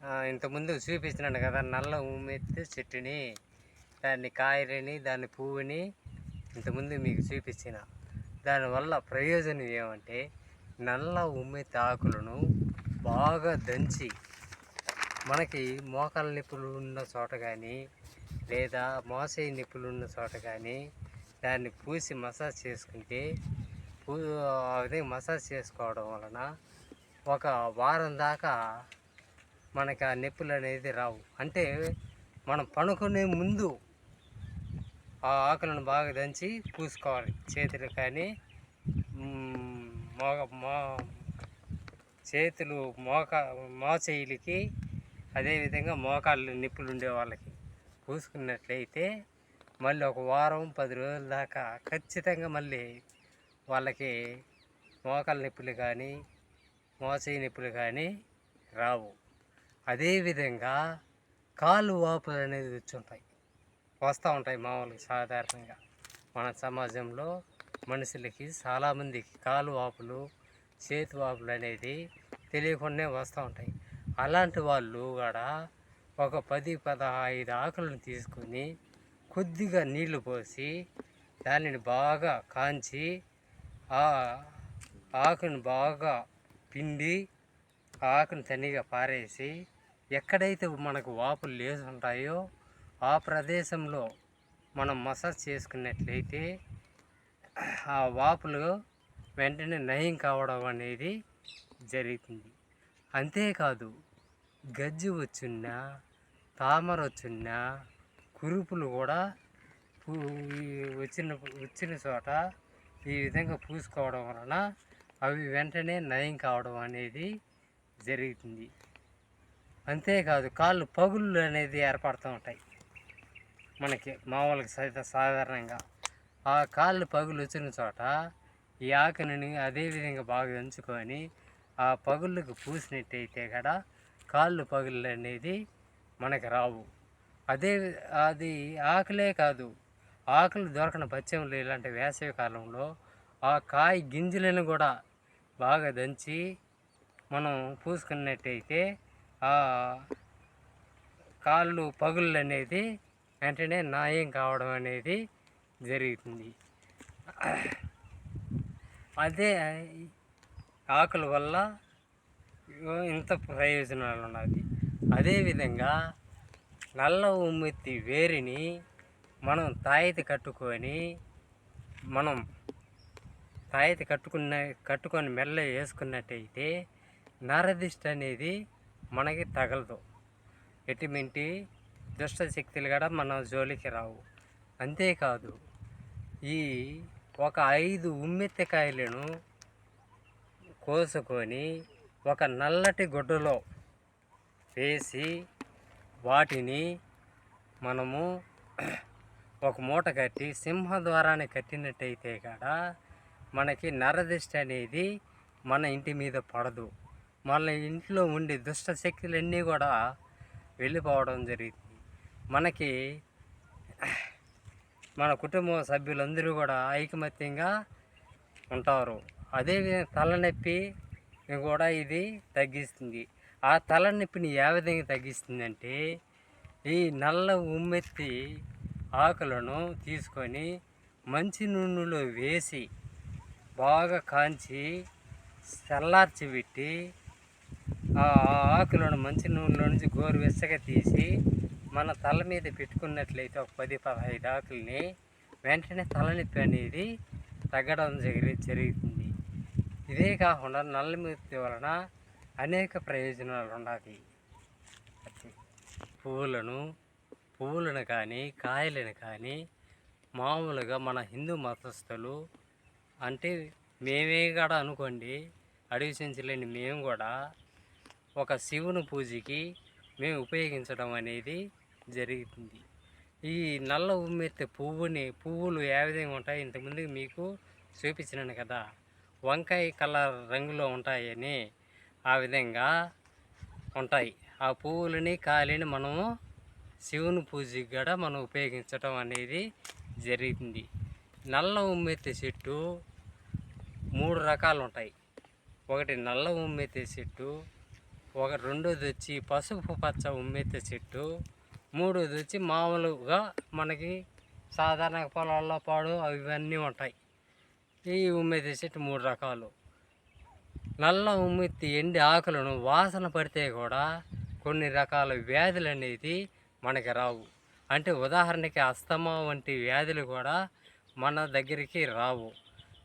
ఇంతకుముందు చూపించినాను కదా నల్ల ఉమ్మెత్తి చెట్టుని దాన్ని కాయలని దాని పువ్వుని ఇంతకుముందు మీకు చూపించిన. దానివల్ల ప్రయోజనం ఏమంటే నల్ల ఉమ్మెత్తి ఆకులను బాగా దంచి మనకి మోకాల నిప్పులు ఉన్న చోట కానీ లేదా మోసే నిప్పులు ఉన్న చోట కానీ దాన్ని పూసి మసాజ్ చేసుకుంటే పూ ఆ విధంగా మసాజ్ చేసుకోవడం వలన ఒక వారం దాకా మనకి ఆ నొప్పులు అనేది రావు. అంటే మనం పనుకునే ముందు ఆ ఆకులను బాగా దంచి పూసుకోవాలి. చేతులు కానీ మోగ మో చేతులు మోక మోచేయిలకి అదేవిధంగా మోకాళ్ళు నిప్పులు ఉండే వాళ్ళకి పూసుకున్నట్లయితే మళ్ళీ ఒక వారం పది రోజుల దాకా ఖచ్చితంగా మళ్ళీ వాళ్ళకి మోకాళ్ళ నొప్పులు కానీ మోచేయి నొప్పులు కానీ రావు. అదేవిధంగా కాలు వాపులు అనేది వచ్చి ఉంటాయి వస్తూ ఉంటాయి మామూలుగా సాధారణంగా మన సమాజంలో మనుషులకి చాలామందికి కాలు వాపులు చేతి వాపులు అనేది తెలియకుండానే వస్తూ ఉంటాయి. అలాంటి వాళ్ళు కూడా ఒక పది పదహైదు ఆకులను తీసుకొని కొద్దిగా నీళ్ళు పోసి దానిని బాగా కాంచి ఆ ఆకును బాగా పిండి ఆకును తనిగా పారేసి ఎక్కడైతే మనకు వాపులు లేచి ఉంటాయో ఆ ప్రదేశంలో మనం మసాజ్ చేసుకున్నట్లయితే ఆ వాపులు వెంటనే నయం కావడం అనేది జరుగుతుంది. అంతేకాదు గజ్జి వచ్చున్నా తామర వచ్చున్నా కురుపులు కూడా వచ్చిన వచ్చిన చోట ఈ విధంగా పూసుకోవడం వలన అవి వెంటనే నయం కావడం అనేది జరుగుతుంది. అంతేకాదు కాళ్ళు పగుళ్ళు అనేది ఏర్పడుతూ ఉంటాయి. మనకి మామూలుగా సైత సాధారణంగా ఆ కాళ్ళు పగులు వచ్చిన చోట ఈ ఆకుని అదేవిధంగా బాగా ఉంచుకొని ఆ పగుళ్ళకు పూసినట్టయితే కూడా కాళ్ళు పగుళ్ళు అనేది మనకి రావు. అదే అది ఆకులే కాదు ఆకులు దొరకని పచ్చములు ఇలాంటి వేసవి కాలంలో ఆ కాయ గింజలను కూడా బాగా దంచి మనం పూసుకున్నట్టయితే కాళ్ళు పగుళ్ళు అనేది వెంటనే నాయం కావడం అనేది జరుగుతుంది. అదే ఆకుల వల్ల ఇంత ప్రయోజనాలు ఉన్నది. అదేవిధంగా నల్ల ఉమ్మెత్తి వేరిని మనం తాయితి కట్టుకొని మనం తాయితి కట్టుకున్న కట్టుకొని మెల్ల వేసుకున్నట్టయితే నరదిష్ట అనేది మనకి తగలదు. ఎటువంటి దుష్ట శక్తులు కూడా మన జోలికి రావు. అంతేకాదు ఈ ఒక ఐదు ఉమ్మెత్తకాయలను కోసుకొని ఒక నల్లటి గుడ్డలో వేసి వాటిని మనము ఒక మూట కట్టి సింహద్వారాన్ని కట్టినట్టయితే కాడ మనకి నరదిష్టి అనేది మన ఇంటి మీద పడదు. మన ఇంట్లో ఉండే దుష్ట శక్తులన్నీ కూడా వెళ్ళిపోవడం జరుగుతుంది మనకి మన కుటుంబ సభ్యులందరూ కూడా ఐకమత్యంగా ఉంటారు. అదేవిధంగా తలనొప్పి కూడా ఇది తగ్గిస్తుంది. ఆ తలనొప్పిని ఏ విధంగా తగ్గిస్తుందంటే ఈ నల్ల ఉమ్మెత్తి ఆకులను తీసుకొని మంచి నూనెలో వేసి బాగా కాంచి చల్లార్చి పెట్టి ఆ ఆకులను మంచి నూనెలో నుంచి గోరు వెచ్చగా తీసి మన తల మీద పెట్టుకున్నట్లయితే ఒక పది పదహైదు ఆకుల్ని వెంటనే తలనొప్పి అనేది తగ్గడం జరిగి జరుగుతుంది. ఇదే కాకుండా నల్లమూర్తి వలన అనేక ప్రయోజనాలు ఉన్నాయి పువ్వులను పువ్వులను కానీ కాయలను కానీ మామూలుగా మన హిందూ మతస్థులు అంటే మేమే కూడా అనుకోండి అడవి చెంచులేని మేము కూడా ఒక శివుని పూజకి మేము ఉపయోగించడం అనేది జరుగుతుంది. ఈ నల్ల ఉమ్మెత్తే పువ్వుని పువ్వులు ఏ విధంగా ఉంటాయి? ఇంతకుముందు మీకు చూపించినాను కదా. వంకాయ కలర్ రంగులో ఉంటాయని ఆ విధంగా ఉంటాయి. ఆ పువ్వులని కాయలని మనము శివుని పూజకి కూడా మనం ఉపయోగించడం అనేది జరుగుతుంది. నల్ల ఉమ్మెత్తే చెట్టు మూడు రకాలు ఉంటాయి. ఒకటి నల్ల ఉమ్మెత్తే చెట్టు ఒక రెండోది వచ్చి పసుపు పచ్చ ఉమ్మెత్త చెట్టు మూడోది వచ్చి మామూలుగా మనకి సాధారణ పొలాల్లో పాడు అవి ఇవన్నీ ఉంటాయి. ఈ ఉమ్మెత్త చెట్టు మూడు రకాలు. నల్ల ఉమ్మెత్తి ఎండి ఆకులను వాసన పడితే కూడా కొన్ని రకాల వ్యాధులు అనేది మనకి రావు. అంటే ఉదాహరణకి అస్తమా వంటి వ్యాధులు కూడా మన దగ్గరికి రావు.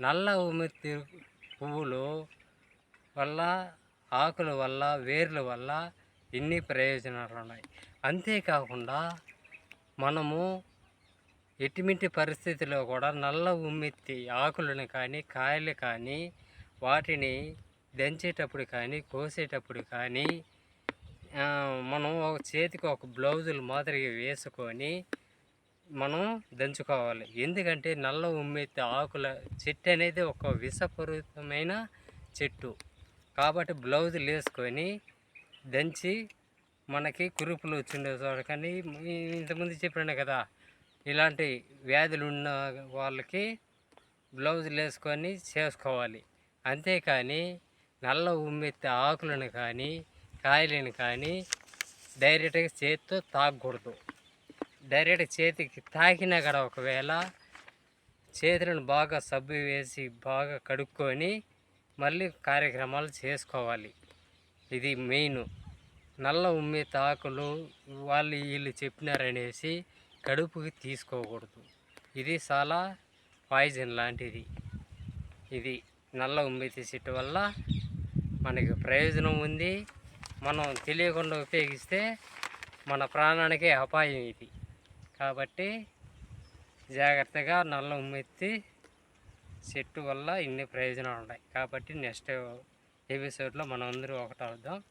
నల్ల ఉమ్మెత్తి పువ్వులు వల్ల ఆకుల వల్ల వేర్ల వల్ల ఎన్ని ప్రయోజనాలు ఉన్నాయి అంతేకాకుండా మనము ఎటువంటి పరిస్థితిలో కూడా నల్ల ఉమ్మెత్తి ఆకులను కానీ కాయలు కానీ వాటిని దంచేటప్పుడు కానీ కోసేటప్పుడు కానీ మనం ఒక చేతికి ఒక బ్లౌజులు మాదిరిగా వేసుకొని మనం దంచుకోవాలి. ఎందుకంటే నల్ల ఉమ్మెత్తి ఆకుల చెట్టు అనేది ఒక విషపూరితమైన చెట్టు. కాబట్టి బ్లౌజులు వేసుకొని దంచి మనకి కురుపులు వచ్చిండే చోట. కానీ ఇంతకుముందు చెప్పాను కదా ఇలాంటి వ్యాధులు ఉన్న వాళ్ళకి బ్లౌజులు వేసుకొని చేసుకోవాలి. అంతేకాని నల్ల ఉమ్మెత్తి ఆకులను కానీ కాయలను కానీ డైరెక్ట్గా చేతితో తాగకూడదు. డైరెక్ట్ చేతికి తాకినా కూడా ఒకవేళ చేతులను బాగా సబ్బు వేసి బాగా కడుక్కొని మళ్ళీ కార్యక్రమాలు చేసుకోవాలి. ఇది మెయిన్. నల్ల ఉమ్మి ఆకులు వాళ్ళు వీళ్ళు చెప్పినారనేసి కడుపుకి తీసుకోకూడదు. ఇది చాలా పాయిజన్ లాంటిది. ఇది నల్ల ఉమ్మెత్తి తీసేట వల్ల మనకి ప్రయోజనం ఉంది. మనం తెలియకుండా ఉపయోగిస్తే మన ప్రాణానికే అపాయం ఇది. కాబట్టి జాగ్రత్తగా నల్ల ఉమ్మెత్తి చెట్టు వల్ల ఇన్ని ప్రయోజనాలు ఉన్నాయి. కాబట్టి నెక్స్ట్ ఎపిసోడ్లో మనం అందరూ ఒకటి అవుదాం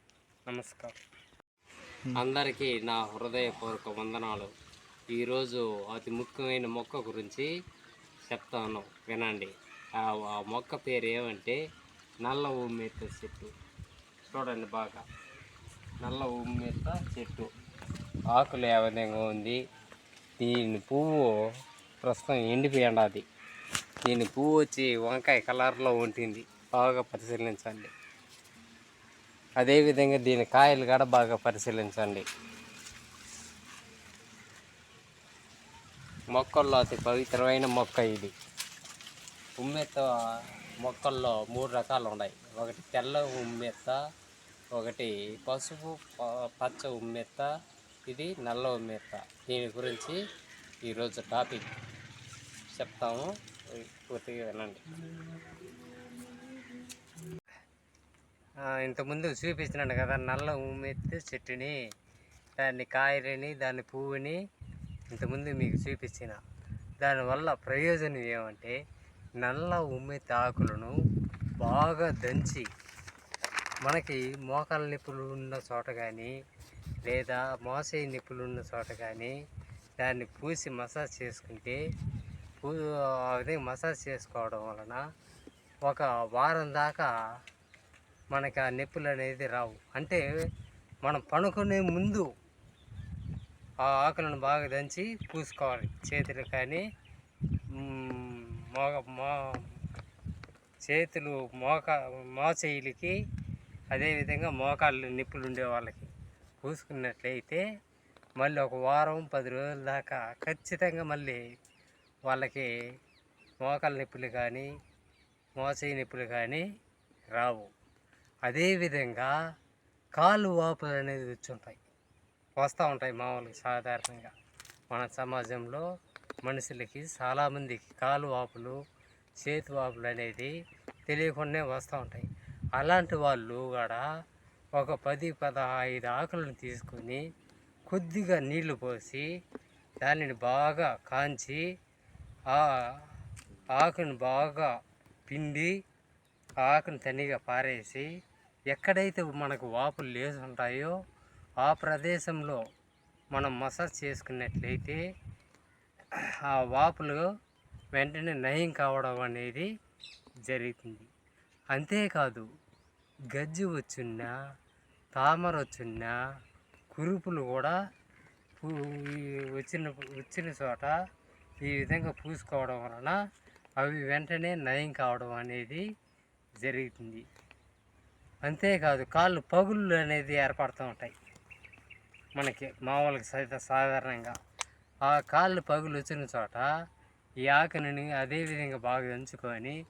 నమస్కారం. అందరికీ నా హృదయపూర్వక వందనాలు. ఈరోజు అతి ముఖ్యమైన మొక్క గురించి చెప్తాను వినండి. ఆ మొక్క పేరు ఏమంటే నల్ల ఉమ్మెత్త చెట్టు. చూడండి బాగా. నల్ల ఉమ్మెత్త చెట్టు. ఆకులు ఏ విధంగా ఉంది? దీని పువ్వు ప్రస్తుతం ఎండిపోయి ఉండాది. దీని పువ్వు వచ్చి వంకాయ కలర్లో ఉంటుంది బాగా పరిశీలించండి. అదేవిధంగా దీని కాయలు కూడా బాగా పరిశీలించండి. మొక్కల్లో అతి పవిత్రమైన మొక్క ఇది. ఉమ్మెత్త మొక్కల్లో మూడు రకాలు ఉన్నాయి. ఒకటి తెల్ల ఉమ్మెత్త ఒకటి పసుపు ప- పచ్చ ఉమ్మెత్త ఇది నల్ల ఉమ్మెత్త. దీని గురించి ఈరోజు టాపిక్ చెప్తాము. పూర్తిగా వినండి. ఇంతకుముందు చూపించినాను కదా నల్ల ఉమ్మెత్తి చెట్టుని దాన్ని కాయలని దాని పువ్వుని ఇంతకుముందు మీకు చూపించిన. దానివల్ల ప్రయోజనం ఏమంటే నల్ల ఉమ్మెత్తి ఆకులను బాగా దంచి మనకి మోకాల నిప్పులు ఉన్న చోట కానీ లేదా మోసే నిప్పులు ఉన్న చోట కానీ దాన్ని పూసి మసాజ్ చేసుకుంటే ఆ విధంగా మసాజ్ చేసుకోవడం వలన ఒక వారం దాకా మనకి ఆ నొప్పులు అనేది రావు. అంటే మనం పనుకునే ముందు ఆ ఆకులను బాగా దంచి పూసుకోవాలి. చేతులు కానీ మ్, మోగ మో చేతులు మోక మోచేయిలకి అదేవిధంగా మోకాళ్ళు నిప్పులు ఉండే వాళ్ళకి పూసుకున్నట్లయితే మళ్ళీ ఒక వారం పది రోజుల దాకా ఖచ్చితంగా మళ్ళీ వాళ్ళకి మోకాళ్ళ నొప్పులు కానీ మోసే నొప్పులు కానీ రావు. అదేవిధంగా కాళ్ళు వాపులు అనేది వచ్చి ఉంటాయి వస్తూ ఉంటాయి మామూలుగా సాధారణంగా మన సమాజంలో మనుషులకి చాలామందికి కాలు వాపులు చేతి వాపులు అనేది తెలియకుండానే వస్తూ ఉంటాయి. అలాంటి వాళ్ళు కూడా ఒక పది పదహైదు ఆకులను తీసుకొని కొద్దిగా నీళ్ళు పోసి దానిని బాగా కాంచి ఆ ఆకును బాగా పిండి ఆకును తనిగా పారేసి ఎక్కడైతే మనకు వాపులు లేచి ఉంటాయో ఆ ప్రదేశంలో మనం మసాజ్ చేసుకున్నట్లయితే ఆ వాపులు వెంటనే నయం కావడం అనేది జరుగుతుంది. అంతేకాదు గజ్జి వచ్చున్నా తామర వచ్చున్నా కురుపులు కూడా వచ్చిన వచ్చిన చోట ఈ విధంగా పూసుకోవడం వలన అవి వెంటనే నయం కావడం అనేది జరుగుతుంది. అంతేకాదు కాళ్ళు పగుళ్ళు అనేది ఏర్పడుతూ ఉంటాయి. మనకి మామూలుగా సైతం సాధారణంగా ఆ కాళ్ళు పగులు వచ్చిన చోట ఈ ఆకుని అదేవిధంగా బాగా ఎంచుకొని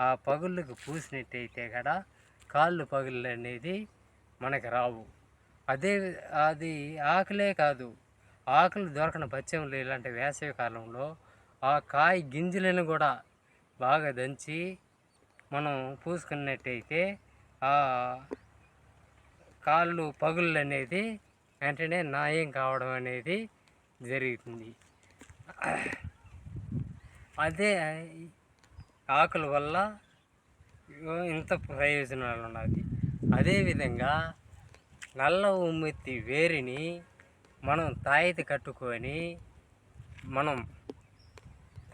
ఆ పగుళ్ళకు పూసినట్టయితే కూడా కాళ్ళు పగుళ్ళు అనేది మనకి రావు. అదే అది ఆకులే కాదు ఆకులు దొరకని పచ్చములు ఇలాంటి వేసవి కాలంలో ఆ కాయ గింజలను కూడా బాగా దంచి మనం పూసుకున్నట్టయితే ఆ కాళ్ళు పగుళ్ళు అనేది వెంటనే నాయం కావడం అనేది జరుగుతుంది. అదే ఆకుల వల్ల ఇంత ప్రయోజనాలు ఉన్నది అదేవిధంగా నల్ల ఉమ్మెత్తి వేరిని మనం తాయితి కట్టుకొని మనం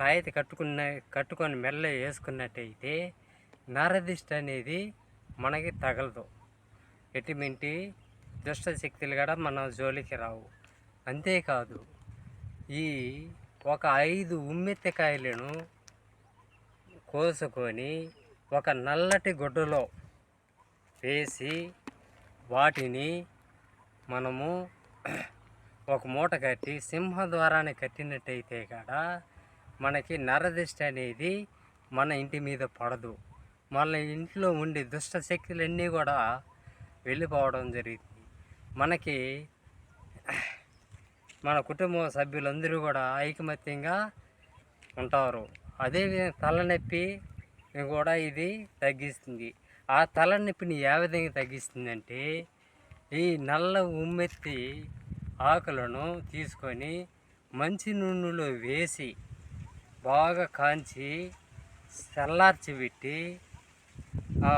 తాయితి కట్టుకున్న కట్టుకొని మెల్ల వేసుకున్నట్టయితే నరదిష్ట అనేది మనకి తగలదు. ఎటువంటి దుష్ట శక్తులు కూడా మన జోలికి రావు. అంతేకాదు ఈ ఒక ఐదు ఉమ్మెత్తకాయలను కోసుకొని ఒక నల్లటి గుడ్డలో వేసి వాటిని మనము ఒక మూట కట్టి సింహద్వారాన్ని కట్టినట్టయితే కాడ మనకి నరదిష్ట అనేది మన ఇంటి మీద పడదు. మన ఇంట్లో ఉండే దుష్ట శక్తులన్నీ కూడా వెళ్ళిపోవడం జరుగుతుంది మనకి మన కుటుంబ సభ్యులందరూ కూడా ఐకమత్యంగా ఉంటారు. అదేవిధంగా తలనొప్పి కూడా ఇది తగ్గిస్తుంది. ఆ తలనొప్పిని ఏ విధంగా తగ్గిస్తుందంటే ఈ నల్ల ఉమ్మెత్తి ఆకులను తీసుకొని మంచి నూనెలో వేసి బాగా కాంచి చల్లార్చి పెట్టి ఆ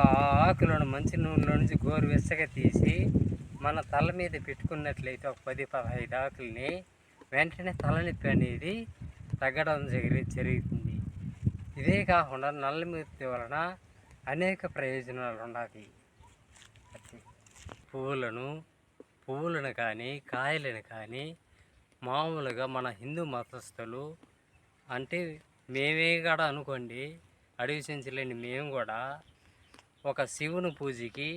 ఆకులను మంచి నూనెలో నుంచి గోరువెచ్చగా తీసి మన తల మీద పెట్టుకున్నట్లయితే ఒక పది పదహైదు ఆకుల్ని వెంటనే తలనొప్పి అనేది తగ్గడం జరిగి జరుగుతుంది. ఇదే కాకుండా నల్లమిర్చి వలన అనేక ప్రయోజనాలు ఉన్నది పువ్వులను పువ్వులను కానీ కాయలను కానీ మామూలుగా మన హిందూ మతస్థులు అంటే మేమే కూడా అనుకోండి అడవి చెంచలేని మేము కూడా ఒక శివుని పూజకి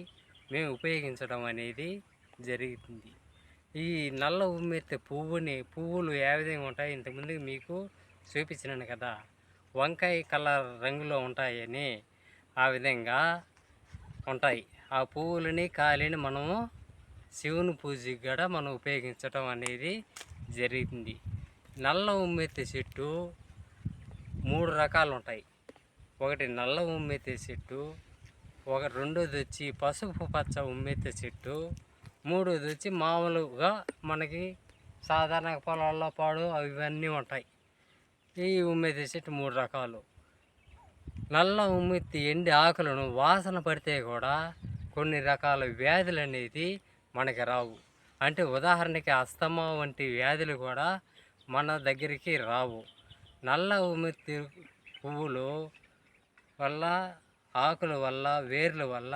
మేము ఉపయోగించడం అనేది జరుగుతుంది. ఈ నల్ల ఉమ్మెత్తే పువ్వుని పువ్వులు ఏ విధంగా ఉంటాయి ఇంతకుముందు మీకు చూపించినాను కదా వంకాయ కలర్ రంగులో ఉంటాయని ఆ విధంగా ఉంటాయి. ఆ పువ్వులని కాయలని మనము శివుని పూజకి కూడా మనం ఉపయోగించడం అనేది జరిగింది. నల్ల ఉమ్మెత్తే చెట్టు మూడు రకాలు ఉంటాయి. ఒకటి నల్ల ఉమ్మెత్తే చెట్టు ఒక రెండోది వచ్చి పసుపు పచ్చ ఉమ్మెత్తే చెట్టు మూడోది వచ్చి మామూలుగా మనకి సాధారణ పొలాల్లో పాడు అవన్నీ ఉంటాయి. ఈ ఉమ్మెత్తి చెట్టు మూడు రకాలు. నల్ల ఉమ్మెత్తి ఎండి ఆకులను వాసన పడితే కూడా కొన్ని రకాల వ్యాధులు అనేది మనకి రావు. అంటే ఉదాహరణకి అస్తమా వంటి వ్యాధులు కూడా మన దగ్గరికి రావు. నల్ల ఉమ్మెత్తి పువ్వులు వల్ల ఆకుల వల్ల వేర్ల వల్ల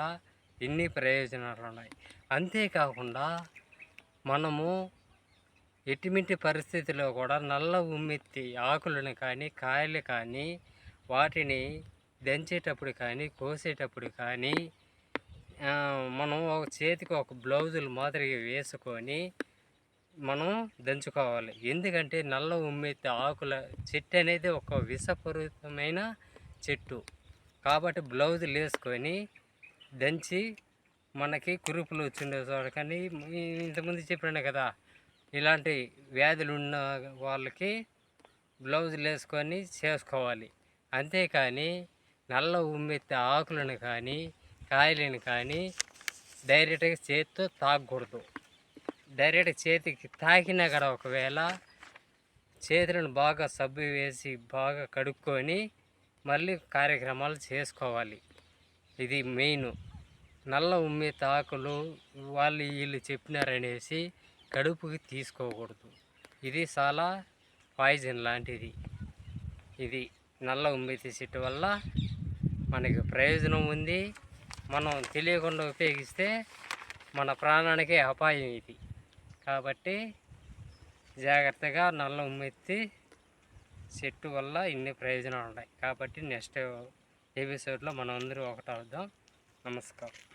ఇన్ని ప్రయోజనాలు ఉన్నాయి అంతేకాకుండా మనము ఎటువంటి పరిస్థితిలో కూడా నల్ల ఉమ్మెత్తి ఆకులను కానీ కాయలు కానీ వాటిని దంచేటప్పుడు కానీ కోసేటప్పుడు కానీ మనం ఒక చేతికి ఒక బ్లౌజులు మాదిరిగా వేసుకొని మనం దంచుకోవాలి. ఎందుకంటే నల్ల ఉమ్మెత్తి ఆకుల చెట్టు అనేది ఒక విషపూరితమైన చెట్టు. కాబట్టి బ్లౌజులు వేసుకొని దంచి మనకి కురుపులు వచ్చిండే చోట. కానీ ఇంతకుముందు చెప్పినా కదా ఇలాంటి వ్యాధులు ఉన్న వాళ్ళకి బ్లౌజులు వేసుకొని చేసుకోవాలి. అంతేకాని నల్ల ఉమ్మెత్తి ఆకులను కానీ కాయలను కానీ డైరెక్ట్గా చేతితో తాగకూడదు. డైరెక్ట్ చేతికి తాకినా కూడా ఒకవేళ చేతులను బాగా సబ్బు వేసి బాగా కడుక్కొని మళ్ళీ కార్యక్రమాలు చేసుకోవాలి. ఇది మెయిన్. నల్ల ఉమ్మి తాకులు వాళ్ళు వీళ్ళు చెప్పినారనేసి కడుపుకి తీసుకోకూడదు. ఇది చాలా పాయిజన్ లాంటిది. ఇది నల్ల ఉమ్మి చెట్టు వల్ల మనకి ప్రయోజనం ఉంది. మనం తెలియకుండా ఉపయోగిస్తే మన ప్రాణానికే అపాయం ఇది. కాబట్టి జాగ్రత్తగా నల్ల ఉమ్మెత్తి చెట్టు వల్ల ఇన్ని ప్రయోజనాలు ఉన్నాయి కాబట్టి నెక్స్ట్ ఎపిసోడ్లో మనం అందరూ ఒకటి అవుదాం నమస్కారం.